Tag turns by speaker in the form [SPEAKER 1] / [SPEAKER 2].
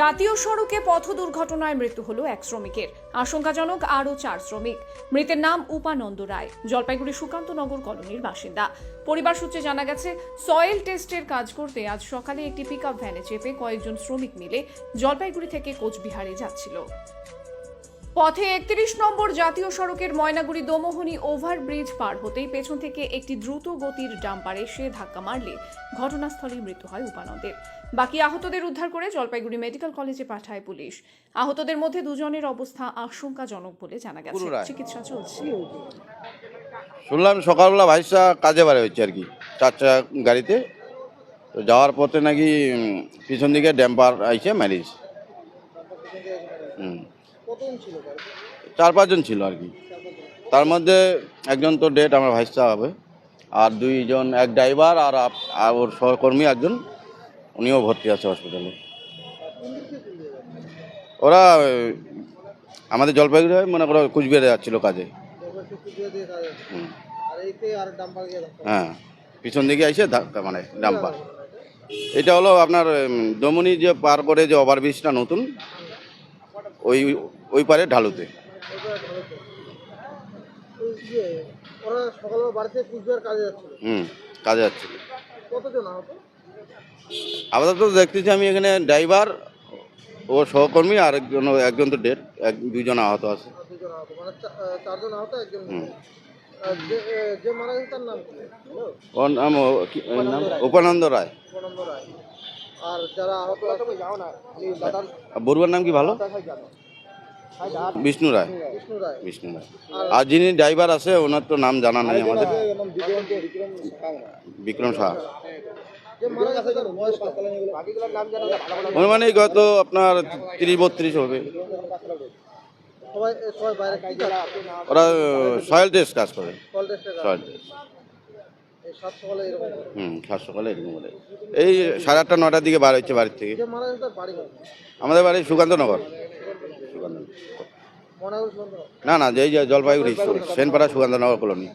[SPEAKER 1] জাতীয় সড়কে পথ দুর্ঘটনায় মৃত্যু হল এক শ্রমিকের। আশঙ্কাজনক আরও চার শ্রমিক। মৃতের নাম উপানন্দ রায়। জলপাইগুড়ি সুকান্তনগর কলোনির বাসিন্দা। পরিবার সূত্রে জানা গেছে, সয়েল টেস্টের কাজ করতে আজ সকালে একটি পিক ভ্যানে চেপে কয়েকজন শ্রমিক মিলে জলপাইগুড়ি থেকে কোচবিহারে যাচ্ছিল। পথে একত্রিশ নম্বর জাতীয় সড়কের ময়নাগুড়ি দোমোহনী ওভারব্রিজ পার হতেই পেছন থেকে একটি দ্রুত গতির ডাম্পারে সে ধাক্কা মারলে ঘটনাস্থলেই মৃত্যু হয় উপানন্দের। বাকি আহতদের উদ্ধার করে জলপাইগুড়ি মেডিকেল কলেজে পাঠায় পুলিশ। আহতদের মধ্যে দুজনের অবস্থা আশঙ্কাজনক বলে জানা গেছে। চিকিৎসা চলছে।
[SPEAKER 2] শুনলাম সকালবেলা ভাইসা কাজে বারে হচ্ছে আর কি চার গাড়িতে। তো যাওয়ার পথে নাকি পিছন দিকে ড্যাম্পার আইছে ম্যারিজ হুম। চার পাঁচজন ছিল আর কি। তার মধ্যে একজন তো ডেট আমার ভাইসা হবে আর দুইজন, এক ড্রাইভার আর ওর সহকর্মী একজন, উনিও ভর্তি আছে হসপিটালে ওরা, আমাদের জলপাইগুড়ি মনে করো কুচবিহারে যাচ্ছিল কাজে। হ্যাঁ পিছন দিকে এসে মানে ডাম্পার। এটা হলো আপনার দমনি যে পার করে যে ওভারব্রিজটা নতুন, ওই ওই পারে ঢালুতে। হুম কাজে যাচ্ছিল। আপাতত দেখতেছি আমি এখানে ড্রাইভার ও সহকর্মী আর একজন একজন তো ডেট এক দুজন আহত আছে। ওর নাম ও- নাম? উপানন্দ রায়।
[SPEAKER 3] প্রণন্দ আর যারা আহত আছে যাও না দাদার
[SPEAKER 2] আর বড়ুয়ার নাম কি ভালো? বিষ্ণু রায়।
[SPEAKER 3] বিষ্ণু রায়।
[SPEAKER 2] আর যিনি ড্রাইভার আছে, ওনার তো নাম জানা নাই আমাদের। বিক্রম
[SPEAKER 3] ভালো
[SPEAKER 2] অনুমানিক হয়তো আপনার তিরিশ বত্রিশ হবে। ওরা সয়েল টেস্ট কাজ করে। সয়েল টেস্ট হুম, সাত সকালে এরকম বলে এই সাড়ে আটটা নটার দিকে বার হচ্ছে বাড়ির থেকে? আমাদের বাড়ি সুকান্তনগর। না না যে জলপাইগুড়ি সেনপাড়া সুগন্ধনগর কলোনি।